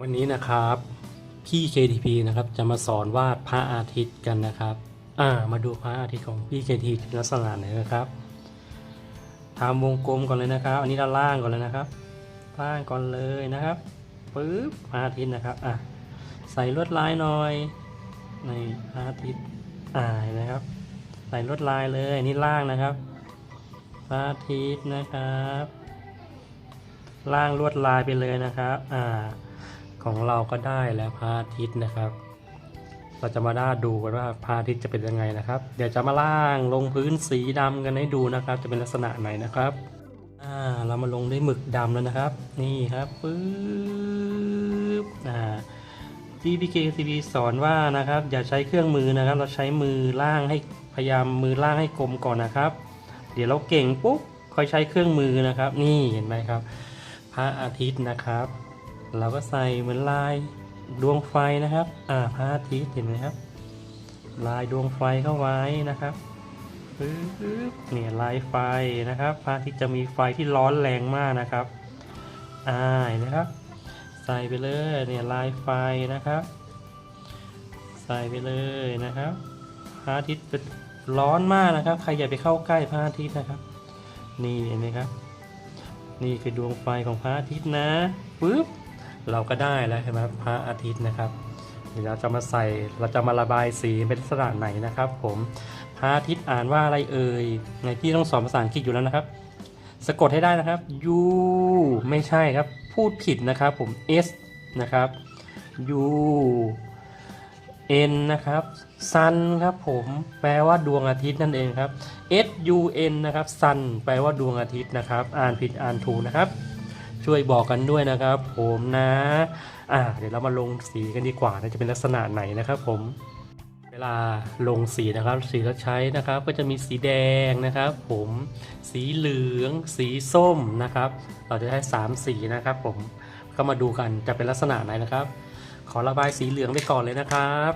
วันนี้นะครับพี่ KTP นะครับจะมาสอนวาดพระอาทิตย์กันนะครับอ่ามาดูพระอาทิตย์ของพี่ KTP ลักษณะไหนนะครับทำวงกลมก่อนเลยนะครับ อันนี้ด้านล่างก่อนเลยนะครับล่างก่อนเลยนะครับปึ๊บพระอาทิตย์นะครับอะใส่ลวดลายหน่อยในพระอาทิตย์อ่านไหมครับ ใส่ลวดลายเลยอันนี่ล่างนะครับพระอาทิตย์นะครับ ล่างลวดลายไปเลยนะครับอ่า ของเราก็ได้แล้วพระอาทิตย์นะครับ เราจะมาด้าดูกันว่าพระอาทิตย์จะเป็นยังไงนะครับ เดี๋ยวจะมาล่างลงพื้นสีดำกันให้ดูนะครับ จะเป็นลักษณะไหนนะครับอ่าเรามาลงด้วยหมึกดำแล้วนะครับ นี่ครับปึ๊บอ่าที่พี่เคซีบีสอนว่านะครับ อย่าใช้เครื่องมือนะครับ เราใช้มือล่างให้พยายามมือล่างให้กลมก่อนนะครับ เดี๋ยวเราเก่งปุ๊บค่อยใช้เครื่องมือนะครับ นี่เห็นไหมครับ พระอาทิตย์นะครับ เราก็ใส่เหมือนลายดวงไฟนะครับ อ่าพระอาทิตย์เห็นไหมครับ ลายดวงไฟเข้าไว้นะครับปึ๊บเนี่ยลายไฟนะครับ พระอาทิตย์จะมีไฟที่ร้อนแรงมากนะครับอ่าเห็นไหมครับ ใส่ไปเลยเนี่ยลายไฟนะครับ ใส่ไปเลยนะครับ พระอาทิตย์เป็นร้อนมากนะครับ ใครอย่าไปเข้าใกล้พระอาทิตย์นะครับ นี่เห็นไหมครับ นี่คือดวงไฟของพระอาทิตย์นะปึ๊บ เราก็ได้แล้วเห็นไหมพระอาทิตย์นะครับเดี๋ยวเราจะมาใส่เราจะมาระบายสีเป็นลักษณะไหนนะครับ ผมพระอาทิตย์อ่านว่าอะไรเอ่ยในพี่ต้องสอนภาษาอังกฤษอยู่แล้วนะครับ สะกดให้ได้นะครับ U ไม่ใช่ครับพูดผิดนะครับผม S นะครับ U N นะครับ Sun ครับผม แปลว่าดวงอาทิตย์นั่นเองครับ S U N นะครับ Sun แปลว่าดวงอาทิตย์นะครับ อ่านผิดอ่านถูกนะครับ ช่วยบอกกันด้วยนะครับ ผมนะ อ่าเดี๋ยวเรามาลงสีกันดีกว่านะจะเป็นลักษณะไหนนะครับ ผม เวลาลงสีนะครับ สีเราใช้นะครับ ก็จะมีสีแดงนะครับ ผมสีเหลือง สีส้มนะครับ เราจะใช้สามสีนะครับ ผมก็มาดูกันจะเป็นลักษณะไหนนะครับ ขอระบายสีเหลืองไปก่อนเลยนะครับ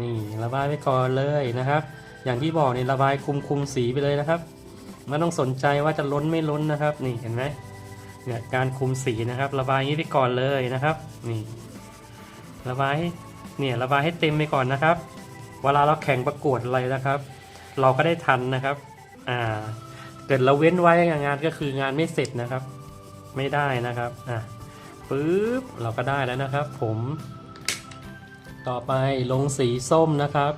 นี่ระบายไปก่อนเลยนะครับ อย่างที่บอกเนี่ยระบายคุมคุมสีไปเลยนะครับไม่ต้องสนใจว่าจะล้นไม่ล้นนะครับ นี่เห็นไหม เนี่ยการคุมสีนะครับ ระบายอย่างนี้ไปก่อนเลยนะครับนี่ระบายเนี่ยระบายให้เต็มไปก่อนนะครับ เวลาเราแข่งประกวดอะไรนะครับ เราก็ได้ทันนะครับอ่าเกิดเราเว้นไว้งานก็คืองานไม่เสร็จนะครับ ไม่ได้นะครับอะปึ๊บเราก็ได้แล้วนะครับ ผมต่อไปลงสีส้มนะครับ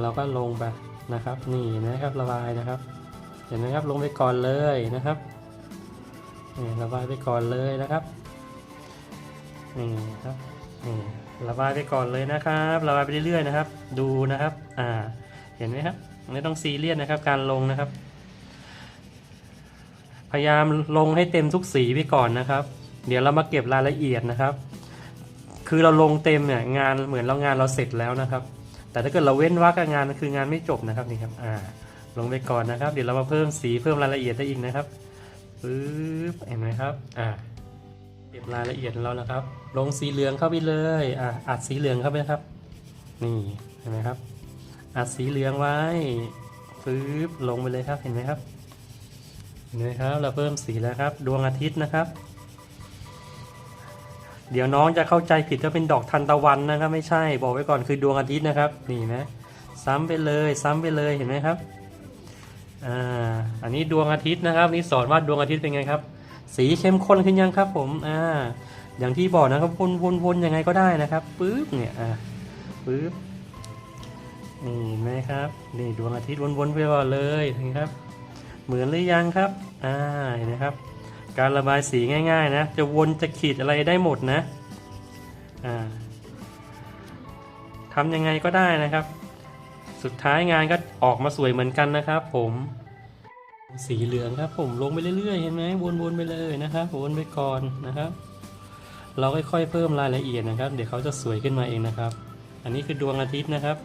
เราก็ลงไปนะครับ นี่นะครับระบายนะครับ เห็นไหมครับลงไปก่อนเลยนะครับ นี่ระบายไปก่อนเลยนะครับนี่ครับนี่ระบายไปก่อนเลยนะครับระบายไปเรื่อยๆนะครับ ดูนะครับ อ่า เห็นไหมครับไม่ต้องซีเรียสนะครับ การลงนะครับ พยายามลงให้เต็มทุกสีไปก่อนนะครับ เดี๋ยวเรามาเก็บรายละเอียดนะครับ คือเราลงเต็มเนี่ยงานเหมือนเรางานเราเสร็จแล้วนะครับ แต่ถ้าเกิดเราเว้นวรรคงานคืองานไม่จบนะครับนี่ครับ อ่า ลงไปก่อนนะครับ เดี๋ยวเรามาเพิ่มสีเพิ่มรายละเอียดได้อีกนะครับ ปึ๊บเห็นไหมครับ อ่าเก็บรายละเอียดของเรานะครับ ลงสีเหลืองเข้าไปเลย อ่าอัดสีเหลืองเข้าไปครับ นี่เห็นไหมครับ อัดสีเหลืองไว้ปึ๊บลงไปเลยครับ เห็นไหมครับ เห็นไหมครับ เราเพิ่มสีแล้วครับ ดวงอาทิตย์นะครับ เดี๋ยวน้องจะเข้าใจผิดว่าเป็นดอกทันตะวันนะครับ ไม่ใช่ บอกไว้ก่อนคือดวงอาทิตย์นะครับ นี่นะ ซ้ำไปเลย ซ้ำไปเลย เห็นไหมครับ อ่า อันนี้ดวงอาทิตย์นะครับนี่สอนว่าดวงอาทิตย์เป็นไงครับ สีเข้มข้นขึ้นยังครับผมอ่าอย่างที่บอกนะครับวนวนวนยังไงก็ได้นะครับปึ๊บเนี่ยอ่าปึ๊บนี่เห็นไหมครับนี่ดวงอาทิตย์วนๆไปก่อนเลยนะครับ เหมือนหรือยังครับอ่าเห็นไหมครับ การระบายสีง่าย ๆ นะ จะวนจะขีดอะไรได้หมดนะอ่าทำยังไงก็ได้นะครับ สุดท้ายงานก็ออกมาสวยเหมือนกันนะครับผม สีเหลืองครับผมลงไปเรื่อยๆเห็นไหมวนๆไปเลยนะครับวนไปก่อนนะครับ เราค่อยๆเพิ่มรายละเอียดนะครับ เดี๋ยวเขาจะสวยขึ้นมาเองนะครับ อันนี้คือดวงอาทิตย์นะครับ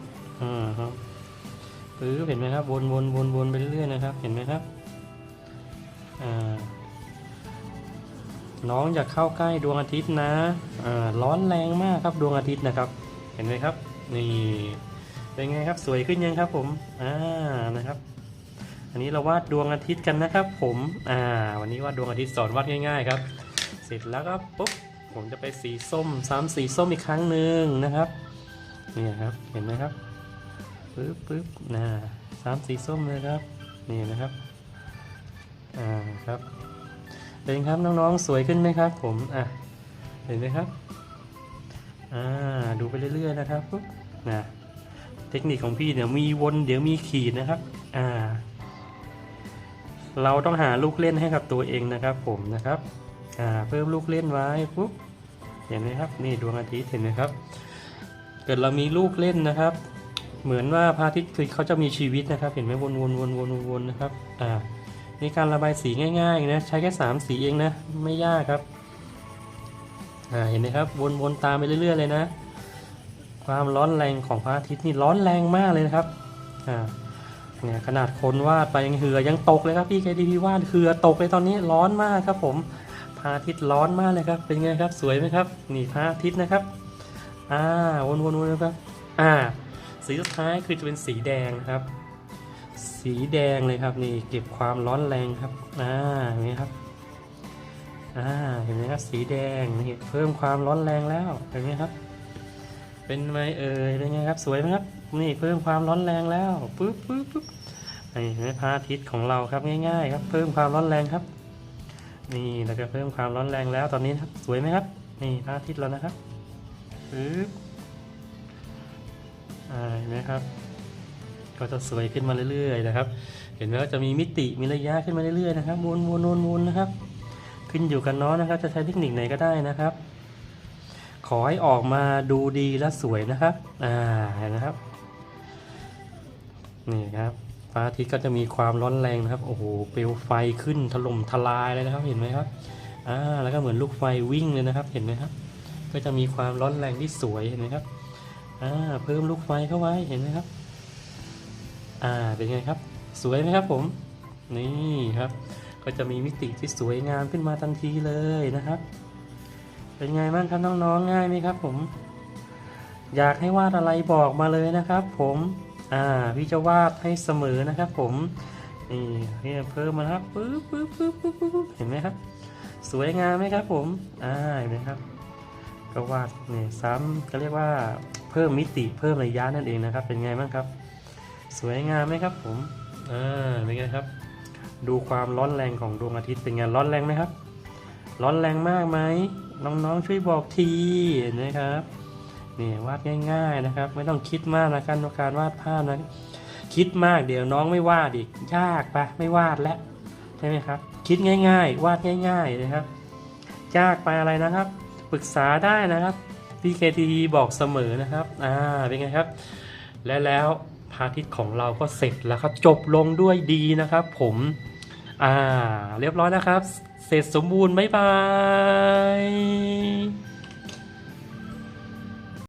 อ่าครับปื้อเห็นไหมครับวนวนวนวนไปเรื่อยๆนะครับ เห็นไหมครับอ่าน้องอย่าเข้าใกล้ดวงอาทิตย์นะอ่าร้อนแรงมากครับดวงอาทิตย์นะครับ เห็นไหมครับ นี่เป็นไงครับสวยขึ้นยังครับผมอ่านะครับ อันนี้เราวาดดวงอาทิตย์กันนะครับผมอ่าวันนี้วาดดวงอาทิตย์สอนวาดง่าย ๆ ครับ เสร็จแล้วก็ปุ๊บผมจะไปสีส้มซ้ำสีส้มอีกครั้งหนึ่งนะครับเนี่ยครับเห็นไหมครับปึ๊บปึ๊บนะซ้ำสีส้มเลยครับนี่นะครับอ่าครับเป็นครับน้องๆสวยขึ้นไหมครับ ผมอะเห็นไหมครับอ่าดูไปเรื่อยๆนะครับปุ๊บนะเทคนิคของพี่เดี๋ยวมีวนเดี๋ยวมีขีดนะครับอ่า เราต้องหาลูกเล่นให้กับตัวเองนะครับผมนะครับเพิ่มลูกเล่นไว้ปุ๊บเห็นไหมครับนี่ดวงอาทิตย์เห็นไหมครับ เกิดเรามีลูกเล่นนะครับ เหมือนว่าพระอาทิตย์คือเขาจะมีชีวิตนะครับ เห็นไหมวนวนวนวนวนวนนะครับอ่านี่การระบายสีง่ายๆนะใช้แค่สามสีเองนะไม่ยากครับอ่าเห็นไหมครับวนวนตามไปเรื่อยๆเลยนะ ความร้อนแรงของพระอาทิตย์นี่ร้อนแรงมากเลยนะครับอ่า เนี่ยขนาดคนวาดไปยังเหือยังตกเลยครับพี่ KDP วาดเหือตกเลยตอนนี้ร้อนมากครับผมพระอาทิตย์ร้อนมากเลยครับ เป็นไงครับสวยไหมครับนี่พระอาทิตย์นะครับอ่าวนวนะครับอ่าสีสุดท้ายคือจะเป็นสีแดงนะครับ สีแดงเลยครับนี่เก็บความร้อนแรงครับอ่าอย่างนี้ครับอ่าเห็นไหมครับสีแดงนี่เพิ่มความร้อนแรงแล้วเห็นไหมครับ เป็นไหมเอ่ยเป็นไงครับสวยไหมครับนี่เพิ่มความร้อนแรงแล้วปึ๊บปึ๊บปึ๊บนี่เห็นไหมพระอาทิตย์ของเราครับง่ายๆ ครับ เพิ่มความร้อนแรงครับ นี่เราจะเพิ่มความร้อนแรงแล้วตอนนี้ครับสวยไหมครับ นี่พระอาทิตย์เรานะครับปึ๊บอ่าเห็นไหมครับ ก็จะสวยขึ้นมาเรื่อยๆนะครับ เห็นไหมว่าจะมีมิติมีระยะขึ้นมาเรื่อยๆนะครับวนวนวนวนนะครับ ขึ้นอยู่กับน้อนะครับ จะใช้เทคนิคไหนก็ได้นะครับ ขอให้ออกมาดูดีและสวยนะครับ อ่าเห็นนะครับ นี่ครับพระอาทิตย์ก็จะมีความร้อนแรงนะครับ โอ้โห เปลวไฟขึ้นถล่มทลายเลยนะครับ เห็นไหมครับ อ่า แล้วก็เหมือนลูกไฟวิ่งเลยนะครับ เห็นไหมครับ ก็จะมีความร้อนแรงที่สวยเห็นไหมครับ อ่า เพิ่มลูกไฟเข้าไว้ เห็นไหมครับ อ่า เป็นไงครับ สวยไหมครับผม นี่ครับ ก็จะมีมิติที่สวยงามขึ้นมาทันทีเลยนะครับ เป็นไงบ้างครับน้องๆง่ายไหมครับผม อยากให้วาดอะไรบอกมาเลยนะครับ ผมอ่าพี่จะวาดให้เสมอนะครับ ผมนี่นี่เพิ่มมาครับปึ๊บปึ๊บปึ๊บปึ๊บปึ๊บเห็นไหมครับ สวยงามไหมครับ ผมอ่าเห็นไหมครับ ก็วาดนี่ซ้ำก็เรียกว่าเพิ่มมิติเพิ่มระยะนั่นเองนะครับ เป็นไงบ้างครับ สวยงามไหมครับ ผมอ่าเป็นไงครับ ดูความร้อนแรงของดวงอาทิตย์เป็นไงร้อนแรงไหมครับ ร้อนแรงมากไหม น้องๆช่วยบอกทีนไหมครับนี่วาดง่าย ๆนะครับ ไม่ต้องคิดมากนะการการวาดภาพนะคิดมากเดี๋ยวน้องไม่วาดอีกยากปะไม่วาดแล้วใช่ไหมครับ คิดง่าย ๆ วาดง่าย ๆนะครับยากไปอะไรนะครับ ปรึกษาได้นะครับ PKT บอกเสมอนะครับอ่าเป็นไงครับ และแล้วพาทิตของเราก็เสร็จแล้วครับ จบลงด้วยดีนะครับ ผมอ่าเรียบร้อยนะครับ เสร็จสมบูรณ์บ๊ายบาย